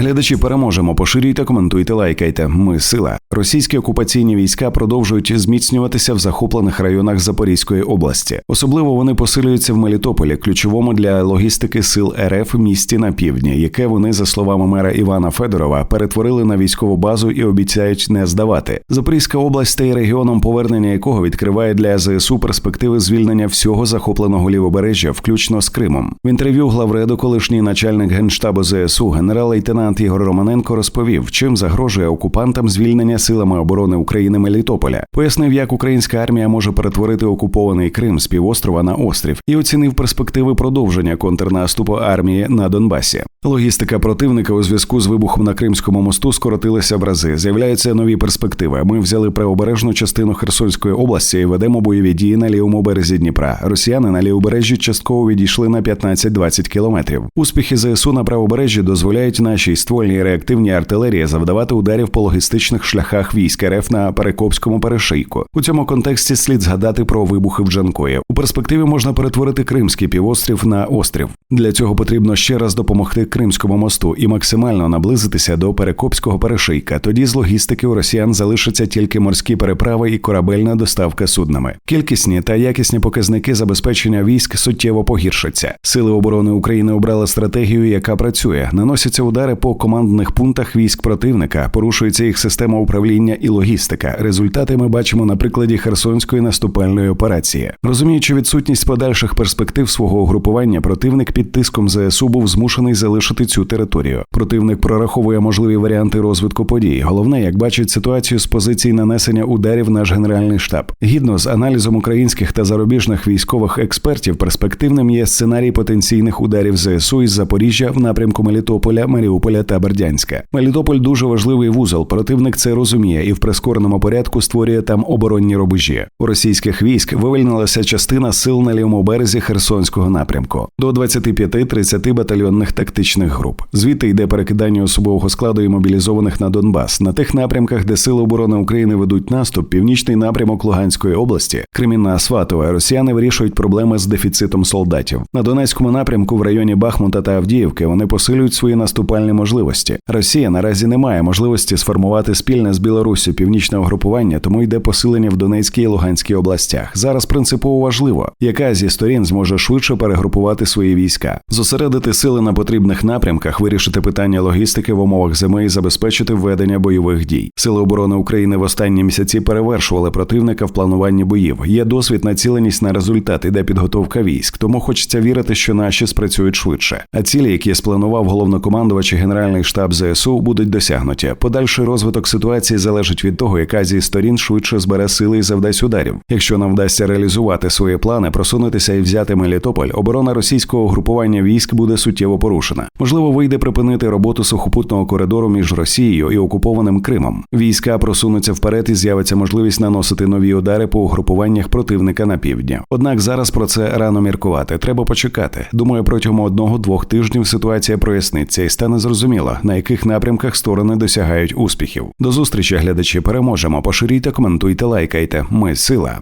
Глядачі переможемо. Поширюйте, коментуйте, лайкайте. Ми сила. Російські окупаційні війська продовжують зміцнюватися в захоплених районах Запорізької області. Особливо вони посилюються в Мелітополі, ключовому для логістики сил РФ місті на півдні, яке вони, за словами мера Івана Федорова, перетворили на військову базу і обіцяють не здавати. Запорізька область стає регіоном, повернення якого відкриває для ЗСУ перспективи звільнення всього захопленого лівобережжя, включно з Кримом. В інтерв'ю главреду, колишній начальник генштабу ЗСУ, генерал-лейтенант Ігор Романенко розповів, чим загрожує окупантам звільнення силами оборони України Мелітополя. Пояснив, як українська армія може перетворити окупований Крим з півострова на острів, і оцінив перспективи продовження контрнаступу армії на Донбасі. Логістика противника у зв'язку з вибухом на Кримському мосту скоротилася в рази. З'являються нові перспективи. Ми взяли правобережну частину Херсонської області і ведемо бойові дії на лівому березі Дніпра. Росіяни на лівобережжі частково відійшли на 15-20 кілометрів. Успіхи ЗСУ на правобережжі дозволяють нашій ствольній реактивній артилерії завдавати ударів по логістичних шляхах військ РФ на Перекопському перешийку. У цьому контексті слід згадати про вибухи в Джанкої. У перспективі можна перетворити Кримський півострів на острів. Для цього потрібно ще раз допомогти Кримському мосту і максимально наблизитися до Перекопського перешийка. Тоді з логістики у росіян залишаться тільки морські переправи і корабельна доставка суднами. Кількісні та якісні показники забезпечення військ суттєво погіршаться. Сили оборони України обрали стратегію, яка працює. Наносяться удари по командних пунктах військ противника, порушується їх система управління і логістика. Результати ми бачимо на прикладі Херсонської наступальної операції. Розуміючи відсутність подальших перспектив свого угрупування, противник під тиском ЗСУ був змушений залишити цю територію. Противник прораховує можливі варіанти розвитку подій. Головне, як бачить ситуацію з позиції нанесення ударів наш генеральний штаб. Гідно з аналізом українських та зарубіжних військових експертів, перспективним є сценарій потенційних ударів ЗСУ із Запоріжжя в напрямку Мелітополя, Маріуполя та Бердянська. Мелітополь дуже важливий вузол. Противник це розуміє і в прискореному порядку створює там оборонні рубежі. У російських військ вивільнилася частина сил на лівому березі Херсонського напрямку до 25-30 батальйонних тактичних груп. Звідти йде перекидання особового складу і мобілізованих на Донбас на тих напрямках, де сили оборони України ведуть наступ, північний напрямок Луганської області, Кремінна Сватова. Росіяни вирішують проблеми з дефіцитом солдатів. На Донецькому напрямку в районі Бахмута та Авдіївки вони посилюють свої наступальні можливості. Росія наразі не має можливості сформувати спільне з Білоруссю північне угрупування, тому йде посилення в Донецькій і Луганській областях. Зараз принципово важливо, яка зі сторін зможе швидше перегрупувати свої війська, зосередити сили на потрібних напрямках, вирішити питання логістики в умовах зими і забезпечити введення бойових дій. Сили оборони України в останні місяці перевершували противника в плануванні боїв. Є досвід, націленість на результат, іде підготовка військ. Тому хочеться вірити, що наші спрацюють швидше. А цілі, які спланував головнокомандувач і генеральний штаб ЗСУ, будуть досягнуті. Подальший розвиток ситуації залежить від того, яка зі сторін швидше збере сили і завдасть ударів. Якщо нам вдасться реалізувати свої плани, просунутися і взяти Мелітополь, оборона російського групування військ буде суттєво порушена. Можливо, вийде припинити роботу сухопутного коридору між Росією і окупованим Кримом. Війська просунуться вперед і з'явиться можливість наносити нові удари по угрупуваннях противника на півдні. Однак зараз про це рано міркувати. Треба почекати. Думаю, протягом одного-двох тижнів ситуація проясниться і стане зрозуміло, на яких напрямках сторони досягають успіхів. До зустрічі, глядачі, переможемо. Поширюйте, коментуйте, лайкайте. Ми сила.